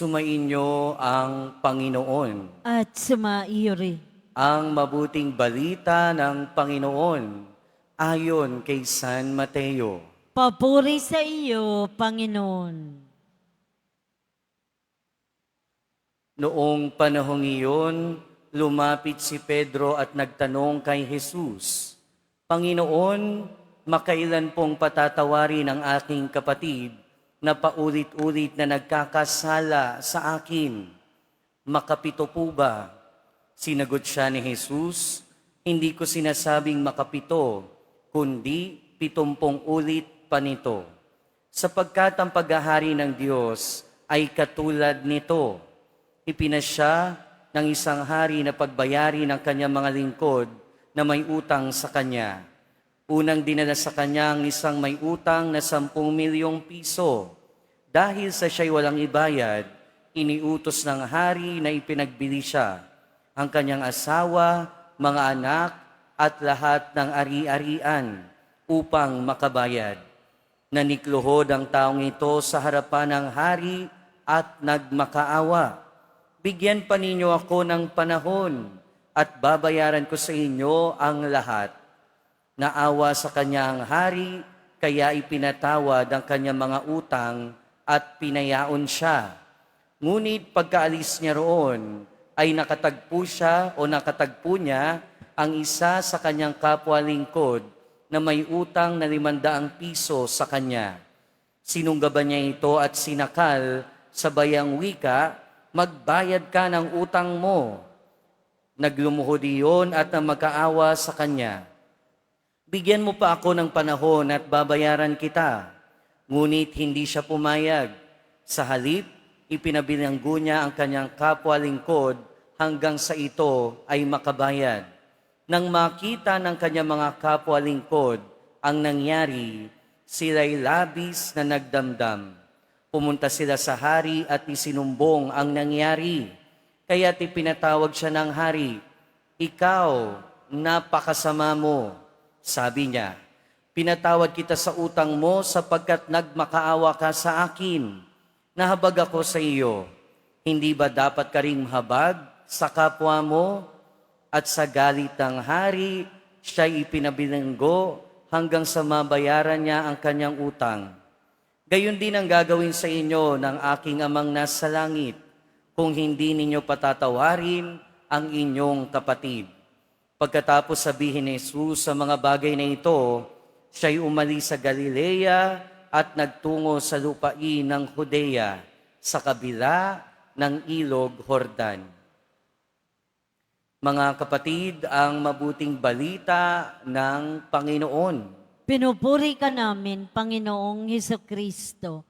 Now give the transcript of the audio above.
Sumainyo ang Panginoon. at sumaiyo rin. Ang mabuting balita ng Panginoon ayon kay San Mateo. Papuri sa iyo, Panginoon. Noong panahong iyon, lumapit si Pedro at nagtanong kay Jesus, Panginoon, makailan pong patatawarin ang aking kapatid na paulit-ulit na nagkakasala sa akin? Makapito po ba? Sinagot siya ni Jesus, Hindi ko sinasabing makapito, kundi pitumpong ulit pa nito. Sapagkat ang paghahari ng Diyos ay katulad nito. Ipinasya ng isang hari na pagbayari ng kanyang mga lingkod na may utang sa kanya. Unang dinala sa kanya ang isang may utang na sampung milyong piso. Dahil sa siya'y walang ibayad, iniutos ng hari na ipinagbili siya, ang kanyang asawa, mga anak, at lahat ng ari-arian upang makabayad. Nanikluhod ang taong ito sa harapan ng hari at nagmakaawa. Bigyan pa ninyo ako ng panahon at babayaran ko sa inyo ang lahat. Naawa sa kanya ang hari, kaya ipinatawad ang kanyang mga utang at pinayaon siya. Ngunit pagkaalis niya roon, ay nakatagpo siya o nakatagpo niya ang isa sa kanyang kapwa lingkod na may utang na limandaang piso sa kanya. Sinunggaban niya ito at sinakal sa bayang wika, magbayad ka ng utang mo. Naglumuhod iyon at ang magkaawa sa kanya. Bigyan mo pa ako ng panahon at babayaran kita. Ngunit hindi siya pumayag. Sa halip, ipinabilanggo niya ang kanyang kapwa lingkod hanggang sa ito ay makabayad. Nang makita ng kanyang mga kapwa lingkod ang nangyari, sila'y labis na nagdamdam. Pumunta sila sa hari at isinumbong ang nangyari. Kaya't ipinatawag siya ng hari, Ikaw, napakasama mo. Sabi niya, Pinatawad kita sa utang mo sapagkat nagmakaawa ka sa akin. Nahabag ako sa iyo. Hindi ba dapat ka ring mahabag sa kapwa mo? At sa galit ng hari, siya'y ipinabilanggo hanggang sa mabayaran niya ang kanyang utang. Gayon din ang gagawin sa inyo ng aking amang nasa langit kung hindi ninyo patatawarin ang inyong kapatid. Pagkatapos sabihin ni Jesus sa mga bagay na ito, siya'y umalis sa Galilea at nagtungo sa lupain ng Judea sa kabila ng ilog Hordan. Mga kapatid, ang mabuting balita ng Panginoon. Pinupuri ka namin, Panginoong Heso Kristo.